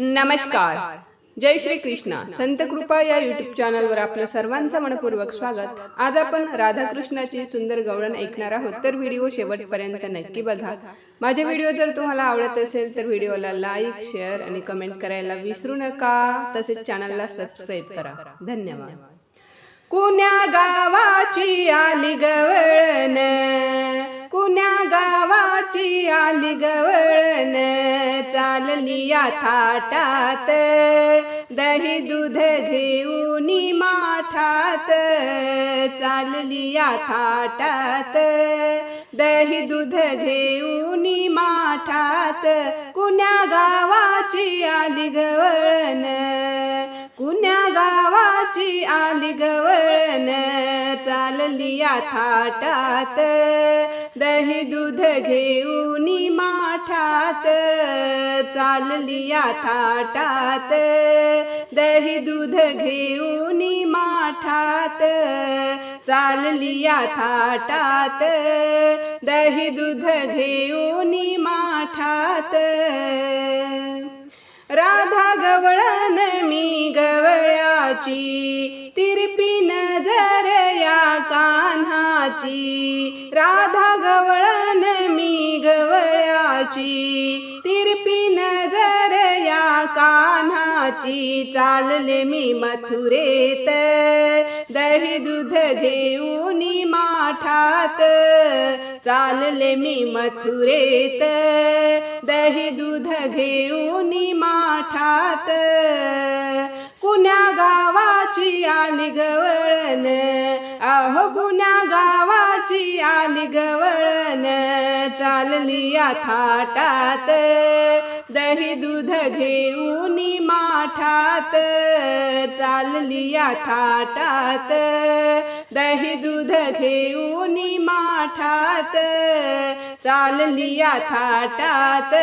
नमस्कार. जय श्री कृष्ण. संत कृपा या युट्यूब चॅनलवर आपलं सर्वांचं मनपूर्वक स्वागत. आज आपण राधाकृष्णाची सुंदर गवळण ऐकणार आहोत. तर व्हिडिओ शेवटपर्यंत नक्की बघा. माझे व्हिडिओ जर तुम्हाला आवडत असेल तर व्हिडिओला लाईक शेअर आणि कमेंट करायला विसरू नका. तसेच चॅनलला सबस्क्राईब करा. धन्यवाद. कुण्या गावाची आली कुण्या ची आली गवळण चालली या थाटात. दही दूध घेऊन माठात. चालली या थाटात. दही दूध घेऊन माठात. कुण्या गावाची आली गवळण? कुण्या गावाची आली गवळण? चालली या थाटात. दही दूध घेऊन माठात चाललिया थाटात दही दूध घेऊन माठात चालली या थाटात दही दूध घेऊन माठात. राधा गवळण मी गवळ्याची तिरपी नजर या कान्हाची. राधा गवळण मी गवळ्याची तिरपी नजर या कान्हाची. चालले मी मथुरेत दही दूध घेऊन माठात. चालले मी मथुरेत दही दूध घेऊन काठात कुण्या गावाची आली गवळण? अहो कुण्या गावाची आली गवळण? चालली या थाटात. दही दूध घेऊन माठात चालली या थाटात. दही दूध घेऊन माठात चालली या थाटात.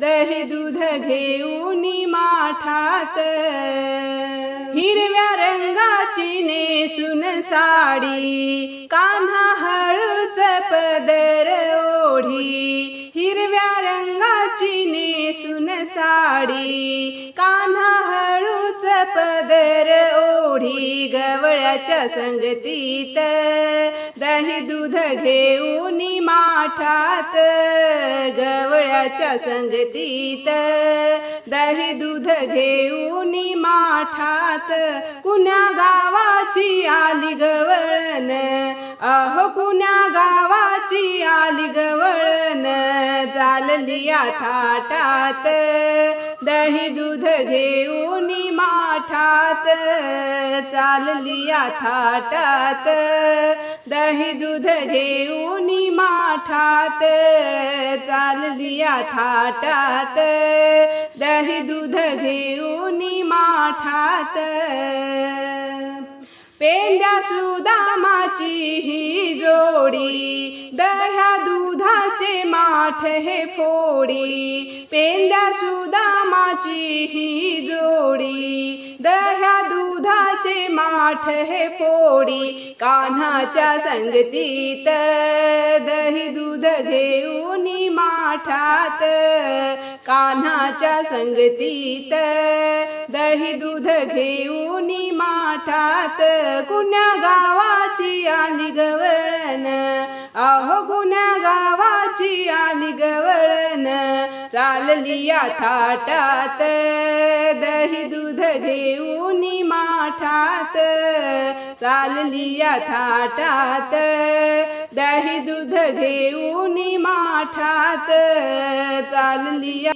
दही दूध घेऊन माठात. हिरव्या रंगाची नेसून साडी कान्हा हळूच पदर ओढी हिरव्या रंगाची नेसून साडी कान्हा हळूच पदर ओढी गवळ्याच्या संगतीत दही दूध घेऊन माठात गवळ्याच्या संगतीत दही दूध घेऊन माठात कुण्या गावाची आली गवळण? अहो कुण्या गावाची चाललिया थाटात. दही दूध घेऊन माठात. चाललिया थाटात. दही दूध घेऊन माठात. चाललिया थाटात. दही दूध घेऊन माठात. पेंड्या सुदामाची ही जोडी दह्या दुधाचे माठ हे फोडी. पेंड्या सुदामाची ही जोडी दह्या दुधाचे माठ हे फोडी. कान्हाच्या संगतीत दही दूध घेऊन माठात कान्हाच्या संगतीत दही दूध घेऊन माठात. कुण्या गावाची आली गवळण आहो कुण्या गावाची आली गवळण चालली या थाटात दही दूध घेऊन माठात. चालली या थाटात दही दूध घेऊन माठात. चालली